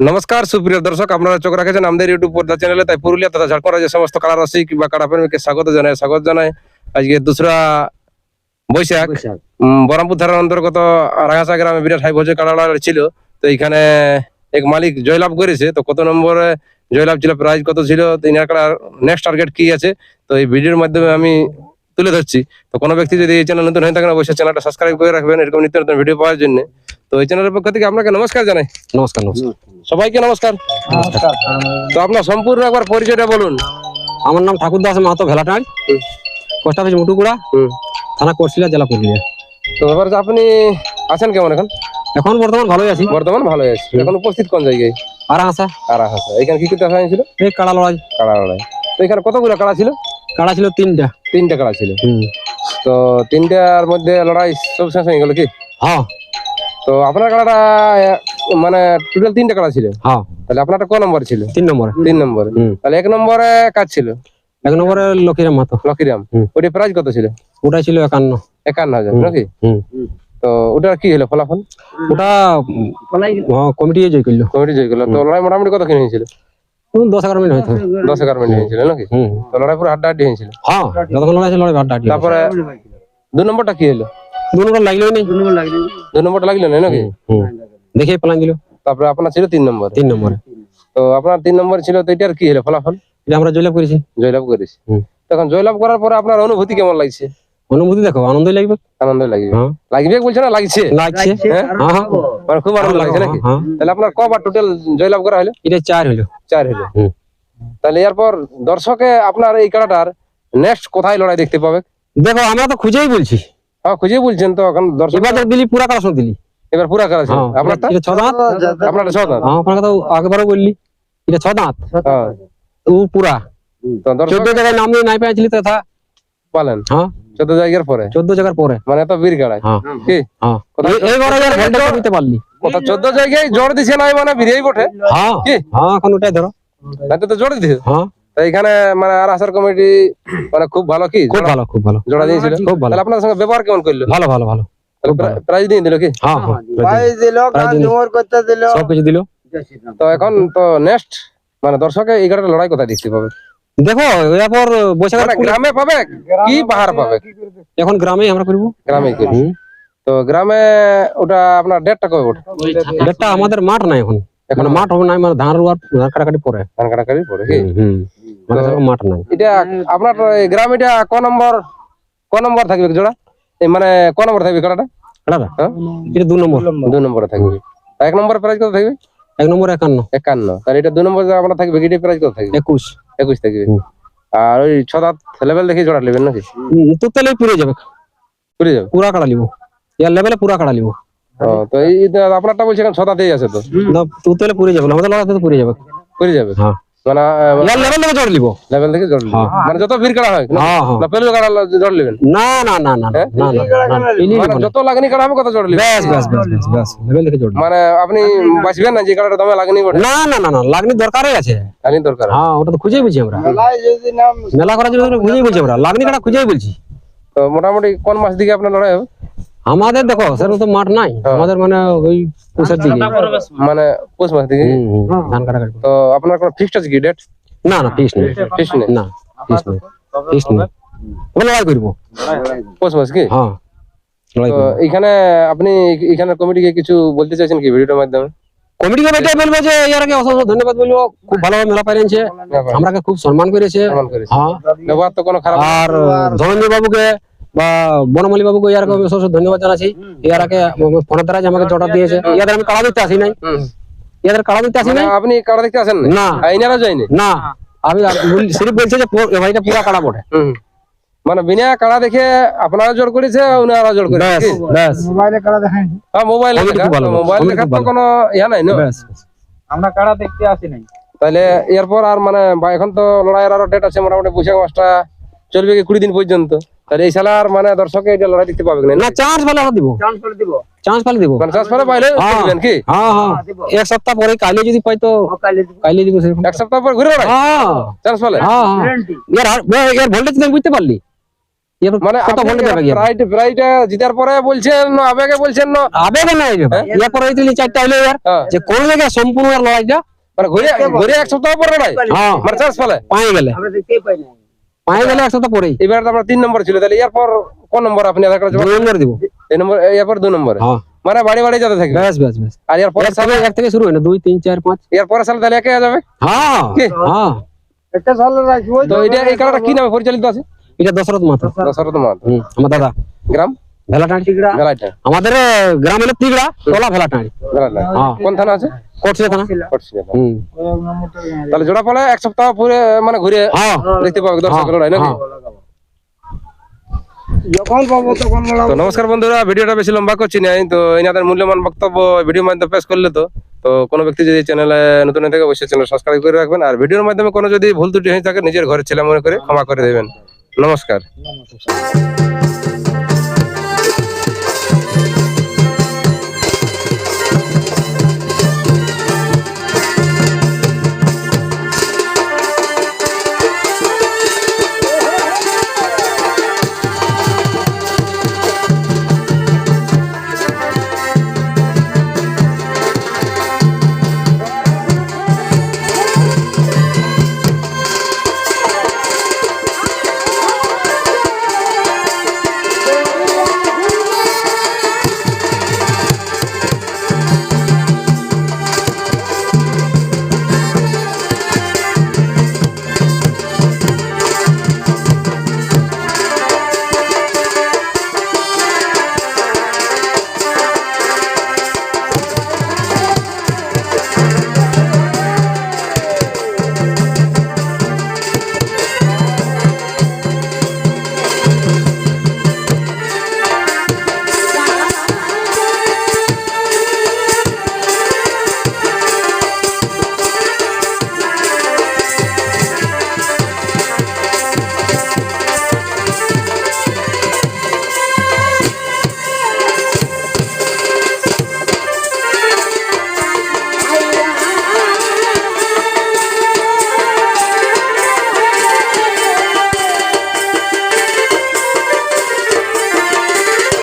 নমস্কার সুপ্রিয় দর্শক আপনারা চোখ রাখেছেন আমাদের ইউটিউব পর্দা চ্যানেলে তাই পুরুলিয়া তথা ঝাড়খণ্ড রাজ্যের সমস্ত কারা রসিক বা কারা প্রেমীকে স্বাগত জানাই স্বাগত জানাই। আজকে দুসরা বৈশাখ। বহরমপুর থানার অন্তর্গত রাগাসা গ্রামে বিরাট হাই ভোজে লড়াই ছিল। তো এখানে এক মালিক জয়লাভ করেছে। তো কত নম্বরে জয়লাভ ছিল প্রাইজ কত ছিল তো ইনার কালার নেক্সট টার্গেট কি আছে? তো এই ভিডিওর মাধ্যমে আমি তুলে ধরছি। তো কোনো ব্যক্তি যদি এই চ্যানেল নতুন হয়ে থাকেন অবশ্যই চ্যানেলটা সাবস্ক্রাইব করে রাখবেন। এরকম নিত্য নতুন ভিডিও পাওয়ার জন্য। তো এই চ্যানেলের পক্ষ থেকে আপনাকে নমস্কার জানাই। নমস্কার নমস্কার। সবাইকে নমস্কার। তো আপনার সম্পূর্ণ একবার পরিচয়টা বলুন। আমার নাম Thakur Das Mahato ভেলাটান। Post office Mutukura. থানা কোটশিলা জেলা পুরুলিয়া। তো ব্যাপার আপনি আছেন কেমন এখন? এখন বর্তমান ভালোই আছি। বর্তমান ভালোই আছে। এখন উপস্থিত কোন জায়গায়? আর হাসা আর হাসা এখানে কি করতে দেখা হয়েছিল? এই কাড়া লড়াই কাড়া লড়াই তো এখানে কতগুলো কাড়া ছিল? কাড়া ছিল তিনটা। তিনটা কাড়া ছিল। তো তিনটার মধ্যে লড়াই সব শেষ হয়ে গেল কি? হ্যাঁ। তো আপনার কাড়াটা মানে টোটাল তিনটা কাড়া ছিল? হ্যাঁ। তাহলে আপনারটা ক নম্বর ছিল? তিন নম্বরে। তিন নম্বরে। তাহলে এক নম্বরে কাজ ছিল? এক নম্বরে লক্ষ্মীরাম মাহাতো লকিরাম হুম। ওটা প্রাইজ কত ছিল? ওটা ছিল একান্ন। একান্ন হাজার নাকি? তো ওটা কি হলো ফলাফল? ওটা কমিটি জয় করল। কমিটি জয় করল। তো লড়াই মোটামুটি কত কিনে হয়েছিল? দশ এগারো মিনিট হয়তো দশ এগারো মিনিট হয়েছিল নাকি? তো লড়াই পুরো হাড্ডা হয়েছিল? হ্যাঁ যতক্ষণ লড়াই লড়াই ভাটটা তারপরে দু নম্বরটা কি হলো? দু নম্বর লাগলোই নেই দু নম্বরটা লাগল না নাকি? হুম, হুম। দেখে প্লান দিল। তারপরে আপনার ছিল তিন নম্বর? তিন নম্বরে। তো আপনার তিন নম্বর ছিল তো এটার কি হলো ফলাফল? এটা আমরা জয়লাভ করেছি। জয়লাভ হুম। তখন জয়লাভ করার পরে আপনার অনুভূতি কেমন লাগছে? অনুভূতি দেখো আনন্দই লাগবে। আনন্দ লাগবে। হ্যাঁ। লাগবে বলছে না লাগছে? লাগছে। হ্যাঁ? হ্যাঁ হ্যাঁ মানে খুব আনন্দ লাগছে নাকি? হ্যাঁ তাহলে আপনার কবার টোটাল জয়লাভ করা হলো? এটা চার হলো। চার হলো। তাহলে এরপর দর্শকে আপনার এই খেলাটার নেক্সট কোথায় লড়াই দেখতে পাবে? দেখো আমরা তো খুঁজেই বলছি। হ্যাঁ খুঁজে বলছেন তো এখন দর্শক। এবার দিলি পুরা কালেকশন দিলি। এবার পুরা ছিল হ্যাঁ। আপনারটা ছ দাঁত? আপনারটা ছ দাঁত। হ্যাঁ আপনাকে তো আগেবারও বললি। এটা ছ দাঁত। হ্যাঁ। ও পুরা। তো দর্শক জায়গায় নাম নিয়ে নাই পেয়েছিলি তো তা পালেন? হ্যাঁ। চোদ্দ জায়গার পরে? চোদ্দ জায়গার পরে। মানে এত বীর কাড়াই হ্যাঁ। কি? হ্যাঁ। দিতে পারলি। কথা চোদ্দ জায়গায় জোর দিছে নাই মানে বিরিয়াই বটে? হ্যাঁ। কি? হ্যাঁ এখন ওটাই ধরো তো জোর দিছে? হ্যাঁ। এখানে মানে আর আসার কমিটি মানে খুব ভালো কি? খুব ভালো খুব ভালো। জোড়া দিয়েছিল? খুব ভালো। আপনার সঙ্গে ব্যবহার কেমন করল? ভালো ভালো ভালো। প্রাইজ দিয়ে দিল কি? হ্যাঁ হ্যাঁ দিল। প্রায় করতে দিল। সব কিছু দিল। তো এখন তো নেক্সট মানে দর্শকে এই গাড়িটা লড়াই কোথায় দেখতে পাবে? দেখো এরপর বৈশাখ মানে গ্রামে পাবে কি পাহাড় পাবে? এখন গ্রামেই আমরা করব। গ্রামে করবে তো গ্রামে ওটা আপনার ডেটটা কবে ওঠে ডেটটা আমাদের মাঠ নাই এখন। এখন মাঠ? হবে নাই মানে ধান রোয়ার ধান কাটাকাটি পরে ধান কাটাকাটি পরে কি? মানে মাঠ নাই। এটা আপনার গ্রাম এটা ক নম্বর ক নম্বর থাকবে জোড়া? এই মানে ক নম্বর থাকবে কাটাটা কাটাটা হ্যাঁ? এটা দু নম্বর। দুই নম্বরে থাকবে। আর এক নম্বর প্রাইজ কত থাকবে? এক নম্বর একান্ন। একান্ন। তাহলে এটা দুই নম্বর যে আপনার থাকবে গিটি প্রাইজ কত থাকবে? একুশ। একুশ থেকে আর ওই ছ দাঁত লেভেল দেখে জোড়া নেবেন নাকি? তো তাহলে পুরে যাবে। পুরে যাবে? পুরা কাটা নিব। ইয়ার লেভেলে পুরা কাটা নিব। তো এই আপনারটা বলছি এখন ছ দাঁতেই আছে তো? না তো তাহলে পুরে যাবে আমাদের লড়াতে তো পুরে যাবে। পুরে যাবে? হ্যাঁ। মানে লেভেল লেগে জোর লিব লেভেল থেকে জোড় নেবেন। হ্যাঁ। মানে যত ভিড় কাটা হয় না- হ্যাঁ হ্যাঁ না পেলু কাটা জোড় নেবেন না না না না না হ্যাঁ? না না না পিলি মানে লিব না। যত লাগনি কাটা হবে কত জোড় লেভেল মানে আপনি বাঁচবেন না যে কাটাটা দমে লাগনি না না না না লাগনি দরকারই আছে লাগনি দরকার হ্যাঁ ওটা তো খুঁজেই বলছি আমরা মেলা করার জন্য খুঁজেই বলছি আমরা লাগনি কাটা খুঁজেই বলছি তো মোটামুটি কোন মাস দিকে আপনার লড়াই হবে আমাদের দেখো সেরকম তো মাঠ নাই। হ্যাঁ। আমাদের মানে ওই পুষের দিকে। মানে পৌষ মাস দিকে? হুম, ধান কাটা কাটবো। তো আপনার কোনো ফিক্সড আছে কি ডেট না না ফিস নেই। ফিক্স নেই? না ফিস নেই। ফিস নেই। ওখানে লড়াই করব। পৌষ মাস কি? হ্যাঁ তো এখানে আপনি এখানে কমিটিকে কিছু বলতে চাইছেন কি ভিডিওর মাধ্যমে? কমিটিকে এটাই বলব যে ইয়ারকে অসংখ্য ধন্যবাদ বলব। খুব ভালোভাবে মেলা পাইছে আমরাকে খুব সম্মান করেছে। সম্মান করেছে। হ্যাঁ। ব্যবহার তো কোনো খারাপ আর ধনঞ্জয় বাবুকে বা বনমালী বাবুকে ইয়ারকে অসংখ্য ধন্যবাদ জানাচ্ছি। ইয়ারাকে ফোনের দ্বারা যে আমাকে জটা দিয়েছে। ইয়াদের আমি কাড়া দিতে আসি নাই। ইয়াদের কাড়া দিতে আসি মানে নাই? আপনি কাড়া দেখতে আসেন না। আর যায়নি? না। আমি সিরিফ বলছে যে ভাইটা পুরা কাড়া বটে। মানে বিনা কাড়া দেখে আপনারা জোর করেছে ওনারা জোর করেছে ব্যাস কি? ব্যাস। মোবাইলে কারা দেখাই হ্যাঁ মোবাইল মোবাইল দেখার তো কোনো ইয়া নাই না? ব্যাস আমরা কারা দেখতে আসি নাই। তাহলে এরপর আর মানে বা এখন তো লড়াইয়ের আরও ডেট আছে মোটামুটি বৈশাখ মাসটা চলবে কি কুড়ি দিন পর্যন্ত? তাহলে এই সালার মানে দর্শকে এটা লড়াই দেখতে পাবে না না চান্স পালে আমরা দিব। চান্স দিব। পালে দিব। মানে পাইলে হ্যাঁ। দিবেন কি? হ্যাঁ হ্যাঁ। এক সপ্তাহ পরে কাইলে যদি পাই তো কাইলে দিব। সেরকম। এক সপ্তাহ পর ঘুরে বেড়াই হ্যাঁ। চান্স পালে? হ্যাঁ হ্যাঁ। ভোল্টেজ তুমি বুঝতে পারলি? মানে কত আপনি ভোল্টে যাবে গিয়ে জিতার পরে বলছেন আবেগে বলছেন না? আবেগে নাই রে পরে হইতে চারটা হইল ইয়ার হ্যাঁ। যে কোন সম্পূর্ণ এর লড়াইটা? মানে ঘুরে ঘুরে এক সপ্তাহ পরে নাই হ্যাঁ। মানে চান্স পেলে? পায়ে গেলে। আমরা দেখতেই পাই না। পায়ে গেলে একসাথে পরেই এবার তো আপনার তিন নম্বর ছিল তাহলে এরপর কোন নম্বর আপনি আধার কার্ড নম্বর দিব। এই নম্বর এরপর দু নম্বরে? হ্যাঁ। মানে বাড়ি বাড়ি যেতে থাকবে বেশ বেশ বেশ আর এর পরে এক এক থেকে শুরু হয় না দুই তিন চার পাঁচ। এর পরে সালে তাহলে একে যাবে? হ্যাঁ হ্যাঁ। একটা সালে রাখব তো এটা এই কার্ডটা কি নামে পরিচালিত আছে? এটা দশরথ মাথা। দশরথ। মাহাত আমার দাদা। গ্রাম? ভেলাটাঁড়ি ভেলাইটা আমাদের এ, গ্রাম হলো তিগড়া তোলা ভেলাটাঁড়ি হ্যাঁ। কোন থানা আছে? হুম। তাহলে জোড়া পড়ে এক সপ্তাহ পরে মানে ঘুরে হ্যাঁ। দেখতে পাবে দর্শক লড়াই নাকি? হ্যাঁ। যখন পাবো তখন লড়াবো। তো নমস্কার বন্ধুরা ভিডিওটা বেশি লম্বা করছি না তো এনাদের মূল্যবান বক্তব্য ভিডিওর মাধ্যমে পেশ করলে তো। তো কোনো ব্যক্তি যদি চ্যানেলে নতুন হয়ে থাকে অবশ্যই চ্যানেল সাবস্ক্রাইব করে রাখবেন। আর ভিডিওর মাধ্যমে কোনো যদি ভুল ত্রুটি হয়ে থাকে নিজের ঘরের ছেলে মনে করে ক্ষমা করে দেবেন। নমস্কার।